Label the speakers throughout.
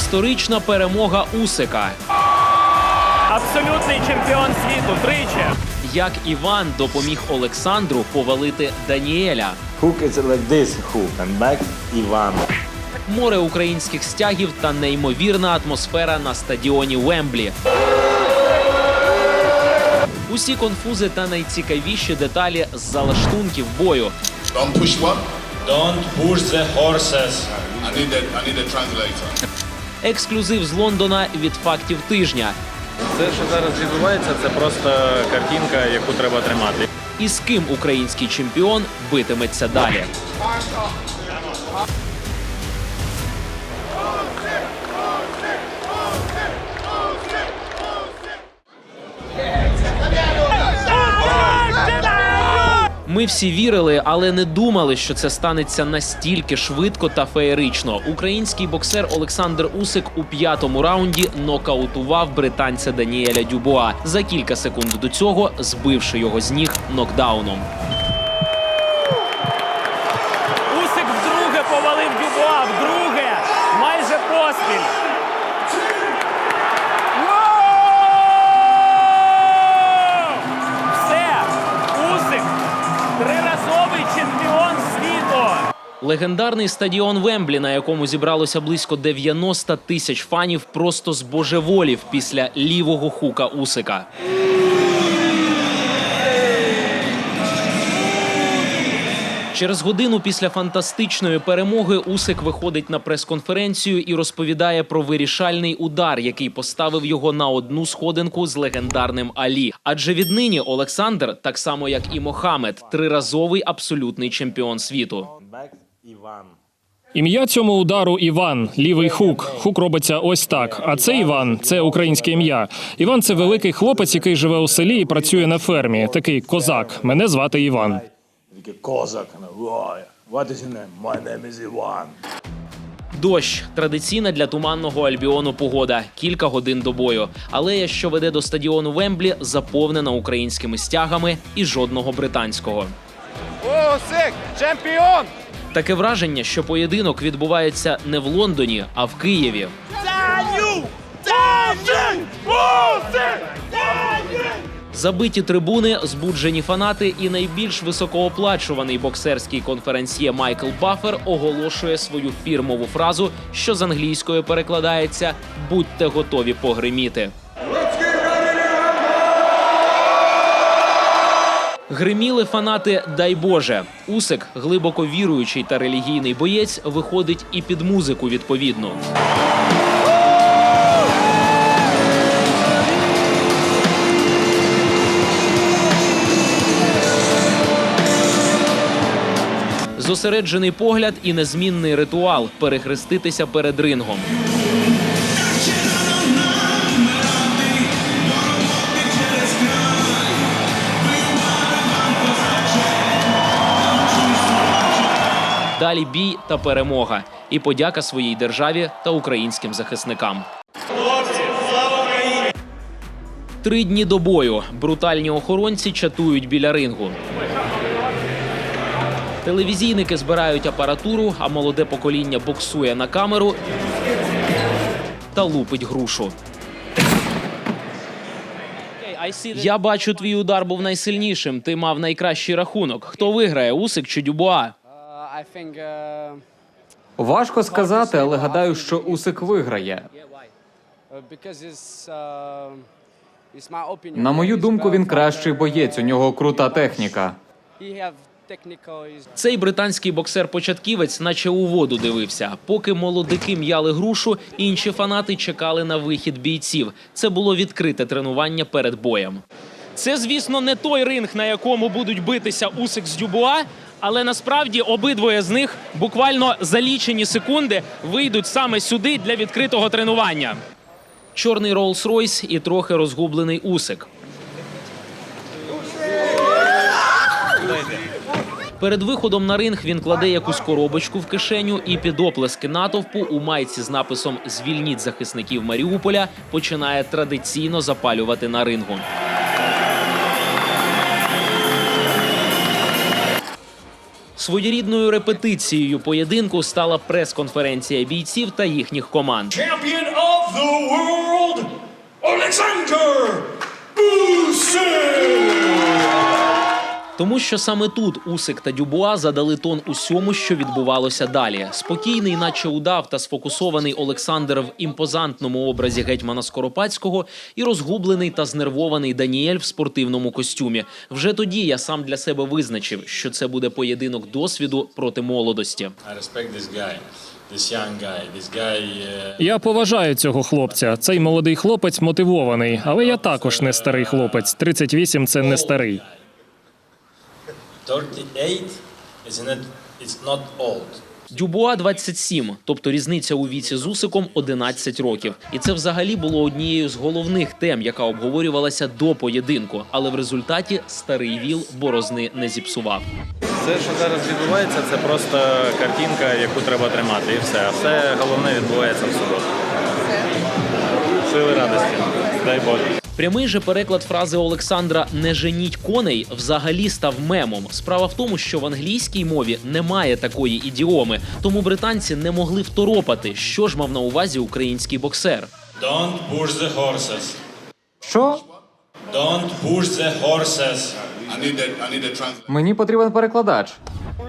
Speaker 1: історична перемога Усика.
Speaker 2: Абсолютний чемпіон світу тричі.
Speaker 1: Як Іван допоміг Олександру повалити Даніеля.
Speaker 3: Hook is like this hook and back Ivan.
Speaker 1: Море українських стягів та неймовірна атмосфера на стадіоні Вемблі. Усі конфузи та найцікавіші деталі з залаштунків бою.
Speaker 4: Don't push what?
Speaker 5: Don't push the horses.
Speaker 4: I need a, I need a translator.
Speaker 1: Ексклюзив з Лондона від фактів тижня.
Speaker 6: Це, що зараз відбувається, це просто картинка, яку треба тримати.
Speaker 1: І з ким український чемпіон битиметься далі. Ми всі вірили, але не думали, що це станеться настільки швидко та феєрично. Український боксер Олександр Усик у п'ятому раунді нокаутував британця Даніеля Дюбуа за кілька секунд до цього, збивши його з ніг нокдауном. Легендарний стадіон Вемблі, на якому зібралося близько 90 тисяч фанів, просто збожеволів після лівого хука Усика. Через годину після фантастичної перемоги Усик виходить на прес-конференцію і розповідає про вирішальний удар, який поставив його на одну сходинку з легендарним Алі. Адже віднині Олександр, так само як і Мохамед, триразовий абсолютний чемпіон світу.
Speaker 3: Ivan.
Speaker 7: Ім'я цьому удару Іван, лівий хук. Хук робиться ось так. А це Іван, це українське ім'я. Іван це великий хлопець, який живе у селі і працює на фермі. Такий козак. Мене звати Іван.
Speaker 3: Like a Cossack. And a, "Ой, What is your name? My name is Ivan.
Speaker 1: Дощ традиційна для туманного альбіону погода. Кілька годин до бою. Алея, що веде до стадіону Вемблі, заповнена українськими стягами і жодного британського.
Speaker 2: Усик, чемпіон!
Speaker 1: Таке враження, що поєдинок відбувається не в Лондоні, а в Києві. Забиті трибуни, збуджені фанати і найбільш високооплачуваний боксерський конференсьє Майкл Баффер оголошує свою фірмову фразу, що з англійської перекладається Будьте готові погриміти. Гриміли фанати Дай Боже. Усик, глибоко віруючий та релігійний боєць, виходить і під музику відповідно. Зосереджений погляд і незмінний ритуал перехреститися перед рингом. Далі бій та перемога, і подяка своїй державі та українським захисникам. Три дні до бою брутальні охоронці чатують біля рингу. Телевізійники збирають апаратуру, а молоде покоління боксує на камеру та лупить грушу. Я бачу, твій удар був найсильнішим. Ти мав найкращий рахунок. Хто виграє, Усик чи Дюбуа?
Speaker 8: Uh,
Speaker 9: Важко сказати, але гадаю, що Усик виграє.
Speaker 8: uh, uh.
Speaker 9: На мою думку, він кращий боєць. У нього крута техніка.
Speaker 1: Цей британський боксер-початківець, наче у воду дивився. Поки молодики м'яли грушу, інші фанати чекали на вихід бійців. Це було відкрите тренування перед боєм. Це, звісно, не той ринг, на якому будуть битися Усик з Дюбуа, але насправді обидвоє з них буквально за лічені секунди вийдуть саме сюди для відкритого тренування. Чорний Роллс-Ройс і трохи розгублений Усик. Перед виходом на ринг він кладе якусь коробочку в кишеню і під оплески натовпу у майці з написом Звільніть захисників Маріуполя починає традиційно запалювати на рингу. Своєрідною репетицією поєдинку стала прес-конференція бійців та їхніх команд.
Speaker 5: Champion of Alexander Usyk!
Speaker 1: Тому що саме тут Усик та Дюбуа задали тон усьому, що відбувалося далі. Спокійний, наче удав та сфокусований Олександр в імпозантному образі гетьмана Скоропадського і розгублений та знервований Даніель в спортивному костюмі. Вже тоді я сам для себе визначив, що це буде поєдинок досвіду проти молодості.
Speaker 5: Uh,
Speaker 7: Я поважаю цього хлопця. Цей молодий хлопець мотивований, але я також не старий хлопець. 38 – це не старий.
Speaker 5: 38 is not, it's not old.
Speaker 1: Дюбуа 27, тобто різниця у віці з Усиком 11 років. І це взагалі було однією з головних тем, яка обговорювалася до поєдинку. Але в результаті старий віл борозни не зіпсував.
Speaker 6: Все, що зараз відбувається, це просто картинка, яку треба тримати, і все. А все головне відбувається в суботу. Сили радості. Дай Боже.
Speaker 1: Прямий же переклад фрази Олександра Не женіть коней взагалі став мемом. Справа в тому, що в англійській мові немає такої ідіоми, тому британці не могли второпати, що ж мав на увазі український боксер.
Speaker 5: Don't push the horses.
Speaker 9: Що?
Speaker 5: Don't push the horses.
Speaker 4: I need a, I need a.
Speaker 9: Мені потрібен перекладач.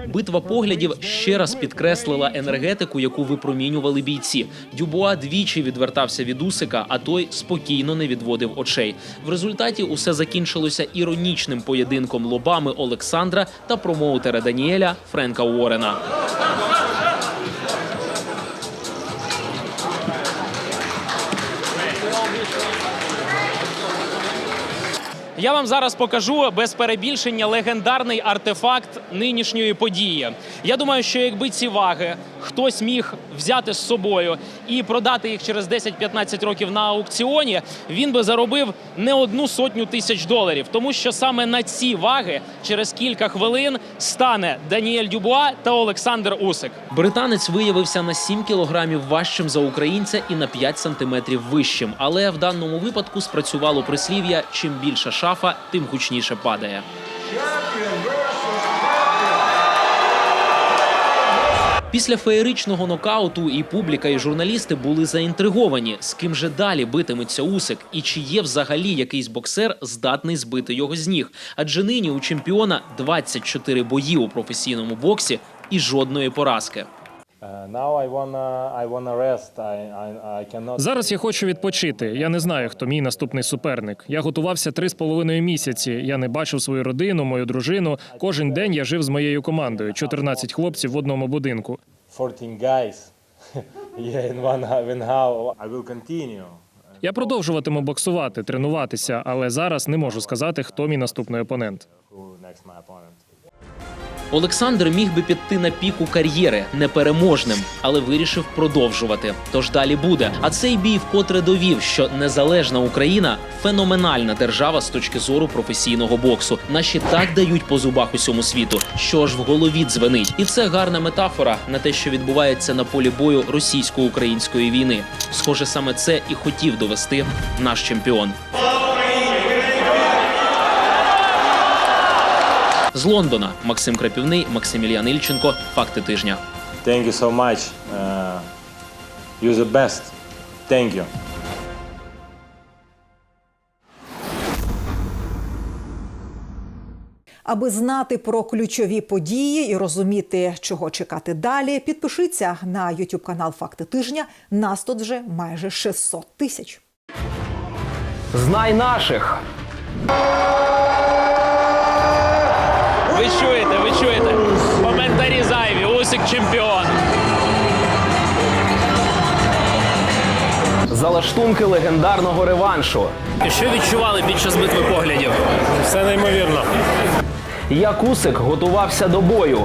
Speaker 1: Битва поглядів ще раз підкреслила енергетику, яку випромінювали бійці. Дюбуа двічі відвертався від Усика, а той спокійно не відводив очей. В результаті усе закінчилося іронічним поєдинком лобами Олександра та промоутера Даніеля Френка Уоррена. Я вам зараз покажу без перебільшення легендарний артефакт нинішньої події. Я думаю, що якби ці ваги хтось міг взяти з собою і продати їх через 10-15 років на аукціоні, він би заробив не одну сотню тисяч доларів, тому що саме на ці ваги через кілька хвилин стане Даніель Дюбуа та Олександр Усик. Британець виявився на 7 кілограмів важчим за українця і на 5 сантиметрів вищим. Але в даному випадку спрацювало прислів'я: чим більша шафа, тим гучніше падає. Після феєричного нокауту і публіка, і журналісти були заінтриговані, з ким же далі битиметься Усик, і чи є взагалі якийсь боксер здатний збити його з ніг. Адже нині у чемпіона 24 бої у професійному боксі і жодної поразки.
Speaker 7: Зараз я хочу відпочити. Я не знаю, хто мій наступний суперник. Я готувався три з половиною місяці. Я не бачив свою родину, мою дружину. Кожен день я жив з моєю командою. 14 хлопців в одному будинку.
Speaker 3: 14 guys. yeah, in one, one hour. I will continue.
Speaker 7: Я продовжуватиму боксувати, тренуватися, але зараз не можу сказати, хто мій наступний опонент.
Speaker 1: Олександр міг би піти на піку кар'єри непереможним, але вирішив продовжувати. Тож далі буде. А цей бій вкотре довів, що незалежна Україна феноменальна держава з точки зору професійного боксу. Наші так дають по зубах усьому світу, що аж в голові дзвенить. І це гарна метафора на те, що відбувається на полі бою російсько-української війни. Схоже, саме це і хотів довести наш чемпіон. З Лондона Максим Крапівний, Максиміліан Ільченко. Факти тижня.
Speaker 3: Thank you so much. Uh, you're the best. Thank you.
Speaker 10: Аби знати про ключові події і розуміти, чого чекати далі, підпишіться на YouTube канал Факти тижня. Нас тут вже майже 600 тисяч.
Speaker 11: Знай наших.
Speaker 1: Ви чуєте, ви чуєте? Коментарі зайві. Усик чемпіон.
Speaker 11: Залаштунки легендарного реваншу.
Speaker 1: Що відчували під час битви поглядів?
Speaker 6: Все неймовірно.
Speaker 11: Як Усик готувався до бою.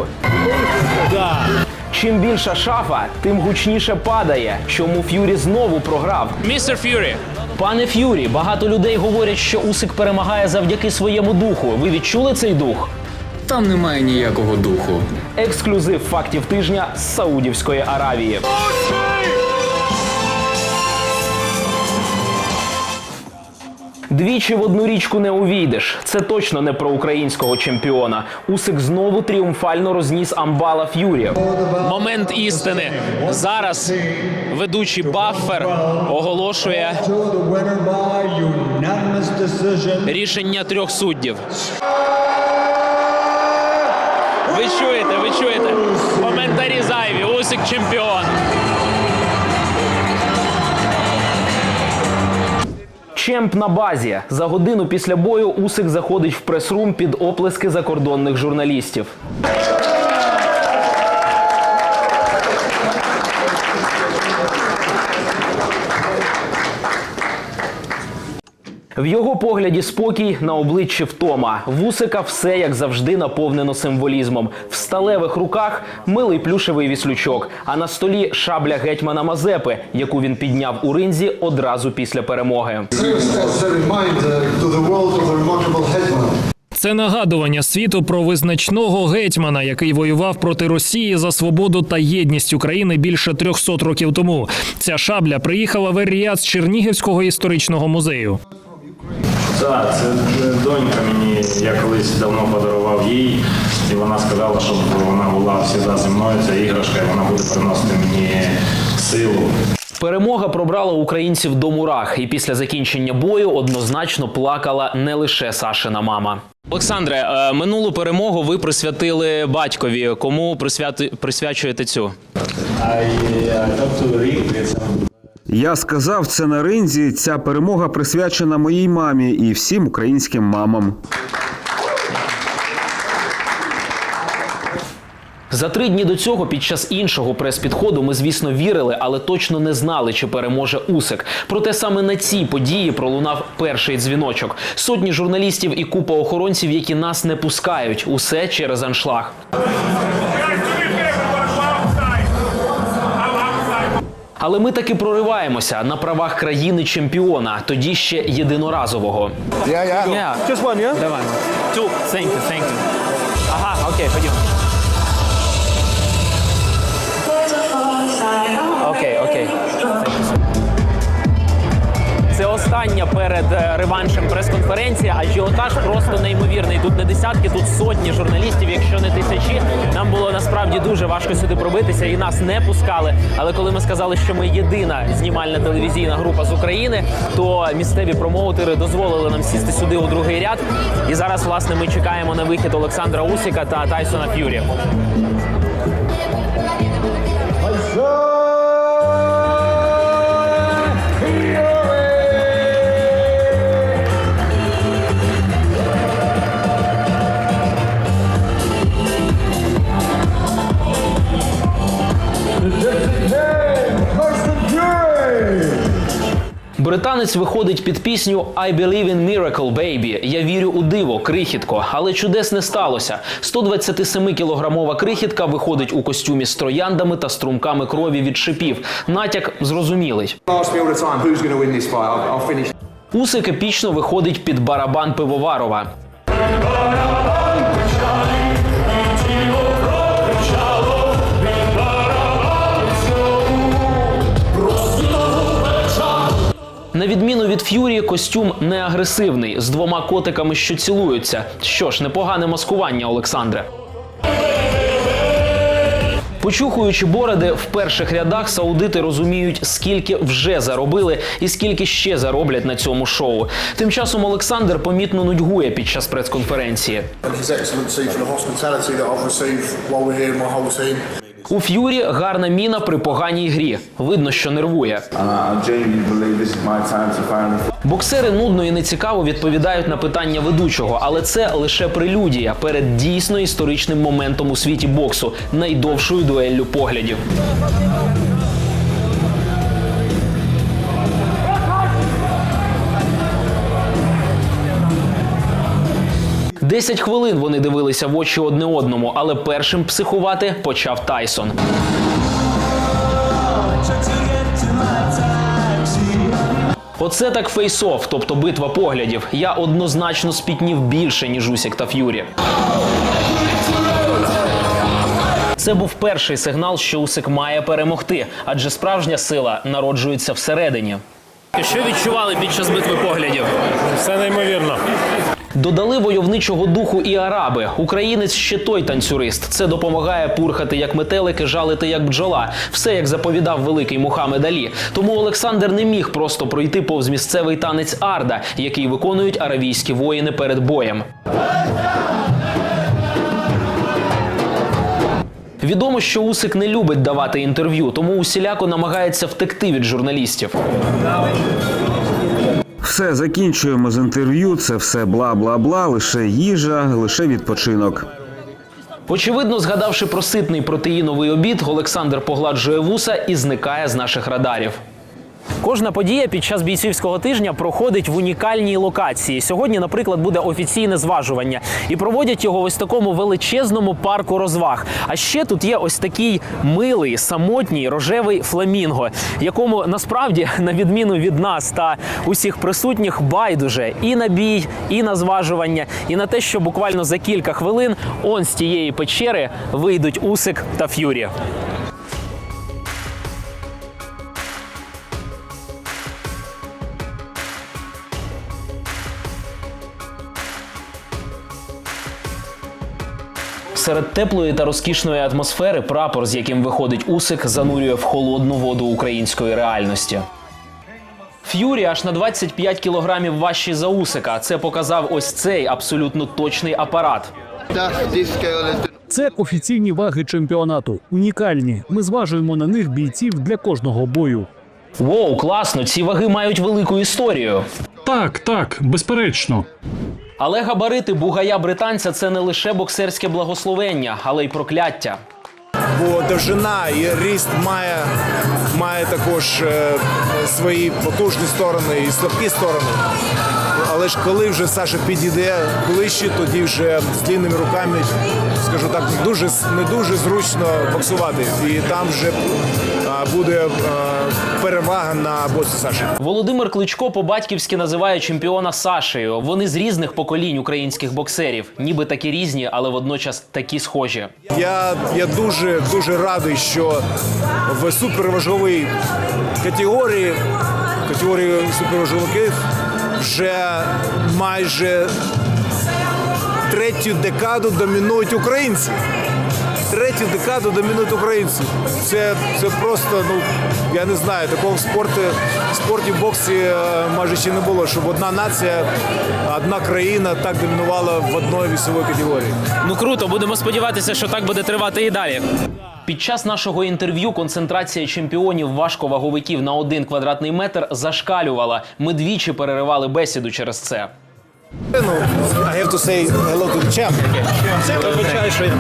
Speaker 11: Чим більша шафа, тим гучніше падає. Чому Ф'юрі знову програв?
Speaker 1: Містер Ф'юрі.
Speaker 11: Пане Ф'юрі, багато людей говорять, що Усик перемагає завдяки своєму духу. Ви відчули цей дух?
Speaker 9: Там немає ніякого духу.
Speaker 11: Ексклюзив фактів тижня з Саудівської Аравії.
Speaker 1: Двічі в одну річку не увійдеш. Це точно не про українського чемпіона. Усик знову тріумфально розніс амбала Ф'юрі.
Speaker 12: Момент істини. Зараз ведучий Баффер оголошує рішення трьох суддів. Ви чуєте, ви чуєте? Коментарі зайві. Усик чемпіон.
Speaker 1: Чемп на базі. За годину після бою Усик заходить в прес-рум під оплески закордонних журналістів. В його погляді спокій на обличчі втома. Вусика все як завжди наповнено символізмом. В сталевих руках милий плюшевий віслючок, а на столі шабля гетьмана Мазепи, яку він підняв у ринзі одразу після перемоги.
Speaker 7: Це нагадування світу про визначного гетьмана, який воював проти Росії за свободу та єдність України більше 300 років тому. Ця шабля приїхала в Ер-Ріад з Чернігівського історичного музею.
Speaker 3: Так, це донька мені, я колись давно подарував їй, і вона сказала, щоб вона була завжди зі мною. Це іграшка, і вона буде приносити мені силу.
Speaker 1: Перемога пробрала українців до мурах, і після закінчення бою однозначно плакала не лише Сашина мама.
Speaker 12: Олександре, е, минулу перемогу ви присвятили батькові. Кому присвяти- присвячуєте цю?
Speaker 13: Я сказав це на ринзі. Ця перемога присвячена моїй мамі і всім українським мамам.
Speaker 1: За три дні до цього, під час іншого прес-підходу, ми, звісно, вірили, але точно не знали, чи переможе Усик. Проте саме на цій події пролунав перший дзвіночок. Сотні журналістів і купа охоронців, які нас не пускають. Усе через аншлаг. Але ми таки прориваємося на правах країни чемпіона, тоді ще єдиноразового.
Speaker 14: Just one, yeah?
Speaker 12: Давай. Тю, thank you, thank you. Ага, окей, ходімо. Окей, окей. Остання перед е, реваншем прес-конференція, ажіотаж просто неймовірний. Тут не десятки, тут сотні журналістів, якщо не тисячі. Нам було насправді дуже важко сюди пробитися і нас не пускали. Але коли ми сказали, що ми єдина знімальна телевізійна група з України, то місцеві промоутери дозволили нам сісти сюди у другий ряд. І зараз, власне, ми чекаємо на вихід Олександра Усіка та Тайсона Ф'юрі.
Speaker 1: Британець виходить під пісню «I believe in miracle, baby». Я вірю у диво, крихітко. Але чудес не сталося. 127-кілограмова крихітка виходить у костюмі з трояндами та струмками крові від шипів. Натяк зрозумілий. Усик епічно виходить під барабан пивоварова. На відміну від Ф'юрі, костюм не агресивний з двома котиками, що цілуються. Що ж, непогане маскування, Олександре. Почухуючи бороди, в перших рядах саудити розуміють, скільки вже заробили і скільки ще зароблять на цьому шоу. Тим часом Олександр помітно нудьгує під час прес-конференції. У Ф'юрі гарна міна при поганій грі. Видно, що нервує. Боксери нудно і нецікаво відповідають на питання ведучого, але це лише прелюдія перед дійсно історичним моментом у світі боксу, найдовшою дуеллю поглядів. Десять хвилин вони дивилися в очі одне одному, але першим психувати почав Тайсон. Оце так фейс-офф, тобто битва поглядів. Я однозначно спітнів більше, ніж Усік та Ф'юрі. Це був перший сигнал, що Усик має перемогти, адже справжня сила народжується всередині.
Speaker 15: Що відчували під час битви поглядів?
Speaker 6: Все неймовірно.
Speaker 1: Додали войовничого духу і араби. Українець ще той танцюрист. Це допомагає пурхати як метелики, жалити як бджола. Все як заповідав великий Мухаммед Алі. Тому Олександр не міг просто пройти повз місцевий танець Арда, який виконують аравійські воїни перед боєм. Відомо, що Усик не любить давати інтерв'ю, тому усіляко намагається втекти від журналістів.
Speaker 13: Все закінчуємо з інтерв'ю. Це все бла бла бла, лише їжа, лише відпочинок.
Speaker 1: Очевидно, згадавши про ситний протеїновий обід, Олександр погладжує вуса і зникає з наших радарів. Кожна подія під час бійцівського тижня проходить в унікальній локації. Сьогодні, наприклад, буде офіційне зважування, і проводять його в ось такому величезному парку розваг. А ще тут є ось такий милий самотній рожевий фламінго, якому насправді, на відміну від нас та усіх присутніх, байдуже і на бій, і на зважування, і на те, що буквально за кілька хвилин он з тієї печери вийдуть Усик та Ф'юрі. Серед теплої та розкішної атмосфери прапор, з яким виходить Усик, занурює в холодну воду української реальності. Ф'юрі аж на 25 кілограмів важчий за Усика. Це показав ось цей абсолютно точний апарат.
Speaker 16: Це офіційні ваги чемпіонату. Унікальні. Ми зважуємо на них бійців для кожного бою.
Speaker 1: Воу, класно! Ці ваги мають велику історію.
Speaker 16: Так, так, безперечно.
Speaker 1: Але габарити бугая британця це не лише боксерське благословення, але й прокляття.
Speaker 2: Бо довжина і ріст має, має також е, свої потужні сторони і слабкі сторони. Але ж коли вже Саша підійде ближче, тоді вже з длинними руками, скажу так, дуже не дуже зручно боксувати. І там вже буде е, перевага на боці Саші.
Speaker 1: Володимир Кличко по-батьківськи називає чемпіона Сашею. Вони з різних поколінь українських боксерів, ніби такі різні, але водночас такі схожі.
Speaker 2: Я, я дуже дуже радий, що в суперважовій категорії, категорії суперважовиків вже майже третю декаду домінують українці. Третю декаду домінують українці. Це, це просто, ну я не знаю, такого в спорті, в спорті в боксі е, майже ще не було, щоб одна нація, одна країна так домінувала в одній вісовій категорії.
Speaker 15: Ну круто, будемо сподіватися, що так буде тривати і далі.
Speaker 1: Під час нашого інтерв'ю концентрація чемпіонів важковаговиків на один квадратний метр зашкалювала. Ми двічі переривали бесіду через це.
Speaker 2: I have to say hello to the champ.
Speaker 6: Вибачай, що я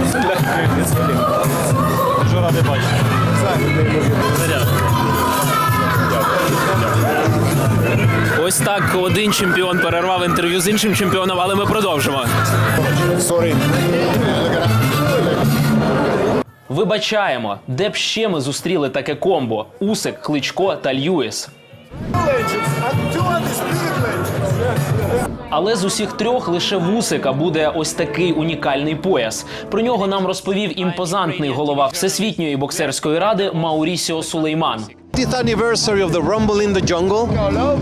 Speaker 6: Дуже радий бачити.
Speaker 15: Ось так один чемпіон перервав інтерв'ю з іншим чемпіоном, але ми продовжимо.
Speaker 2: Sorry.
Speaker 1: Вибачаємо, де б ще ми зустріли таке комбо: Усик, Кличко та Льюіс. Але з усіх трьох лише вусика буде ось такий унікальний пояс. Про нього нам розповів імпозантний голова Всесвітньої боксерської ради Маурісіо Сулейман.
Speaker 17: 50th anniversary of the Rumble in the Jungle.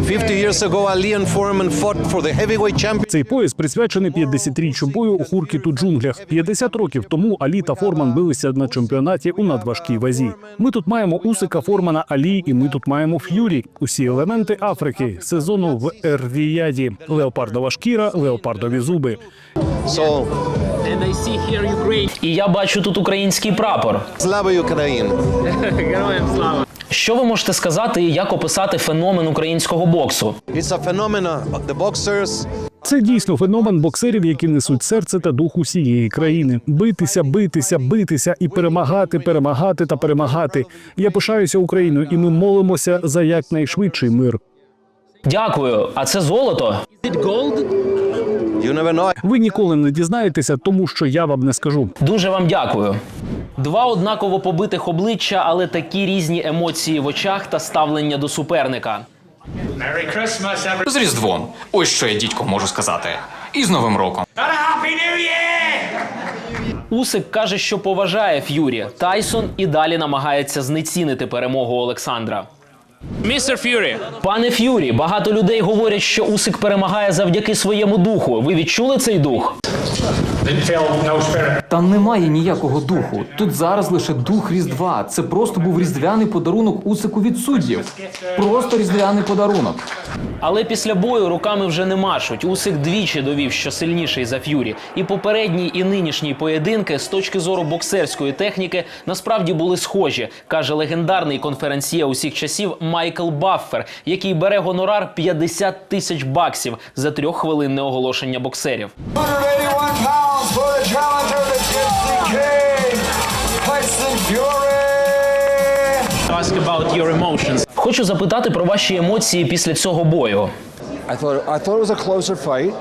Speaker 17: 50 years ago, Ali and Foreman fought for the heavyweight championship.
Speaker 16: Цей пояс присвячений 50-річчю бою у Хуркіту джунглях. 50 років тому Алі та Форман билися на чемпіонаті у надважкій вазі. Ми тут маємо Усика, Формана, Алі, і ми тут маємо Ф'юрі. Усі елементи Африки, сезону в Ер-Ріяді. Леопардова шкіра, леопардові зуби.
Speaker 17: So,
Speaker 1: І я бачу тут український прапор.
Speaker 17: Slava Ukraine.
Speaker 1: Що ви можете сказати і як описати феномен українського боксу?
Speaker 16: Це дійсно феномен боксерів, які несуть серце та дух усієї країни. Битися, битися, битися і перемагати, перемагати та перемагати. Я пишаюся Україною, і ми молимося за якнайшвидший мир.
Speaker 1: Дякую. А це золото?
Speaker 16: Ви ніколи не дізнаєтеся, тому що я вам не скажу.
Speaker 1: Дуже вам дякую. Два однаково побитих обличчя, але такі різні емоції в очах та ставлення до суперника.
Speaker 9: З Різдвом. Ось що я дідько можу сказати. І з Новим роком.
Speaker 1: Усик каже, що поважає Ф'юрі. Тайсон і далі намагається знецінити перемогу Олександра.
Speaker 18: Містер Ф'юрі,
Speaker 1: Пане Ф'юрі, багато людей говорять, що Усик перемагає завдяки своєму духу. Ви відчули цей дух?
Speaker 9: Та немає ніякого духу. Тут зараз лише дух Різдва. Це просто був різдвяний подарунок Усику від суддів. Просто різдвяний подарунок.
Speaker 1: Але після бою руками вже не машуть. Усик двічі довів, що сильніший за Ф'юрі. І попередній, і нинішній поєдинки з точки зору боксерської техніки насправді були схожі, каже легендарний конференсьє усіх часів Майкл Баффер, який бере гонорар 50 тисяч баксів за трьоххвилинне оголошення боксерів.
Speaker 18: Ask about your emotions.
Speaker 1: Хочу запитати про ваші емоції після цього бою.
Speaker 17: I thought I thought it was a closer fight.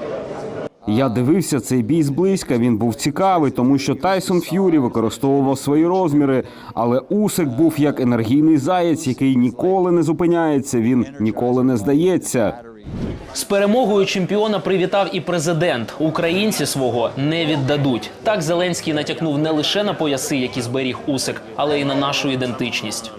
Speaker 13: Я дивився цей бій зблизька. Він був цікавий, тому що Тайсон Ф'юрі використовував свої розміри, але Усик був як енергійний заєць, який ніколи не зупиняється. Він ніколи не здається.
Speaker 1: З перемогою чемпіона привітав і президент. Українці свого не віддадуть. Так Зеленський натякнув не лише на пояси, які зберіг Усик, але й на нашу ідентичність.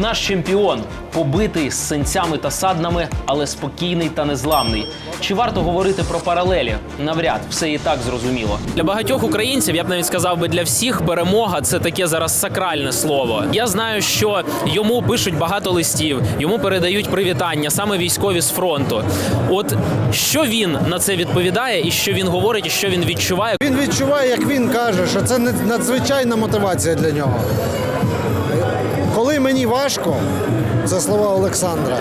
Speaker 1: Наш чемпіон побитий з синцями та саднами, але спокійний та незламний. Чи варто говорити про паралелі? Навряд все і так зрозуміло.
Speaker 18: Для багатьох українців, я б навіть сказав би для всіх, перемога це таке зараз сакральне слово. Я знаю, що йому пишуть багато листів, йому передають привітання, саме військові з фронту. От що він на це відповідає, і що він говорить, і що він відчуває.
Speaker 19: Він відчуває, як він каже, що це не- надзвичайна мотивація для нього. Коли мені важко, це слова Олександра.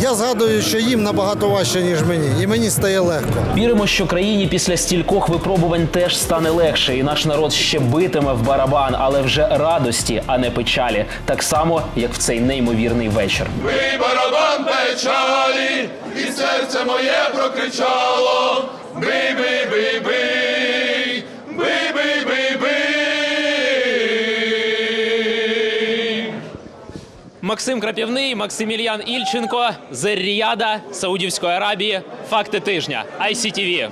Speaker 19: Я згадую, що їм набагато важче, ніж мені, і мені стає легко.
Speaker 1: Віримо, що країні після стількох випробувань теж стане легше, і наш народ ще битиме в барабан, але вже радості, а не печалі, так само як в цей неймовірний вечір.
Speaker 20: Бий барабан печалі, і серце моє прокричало. Бий, бий, бий, бий, бий, бий.
Speaker 18: Максим Крапівний, Максимільян Ільченко з Саудівської Арабії. Факти тижня. ICTV.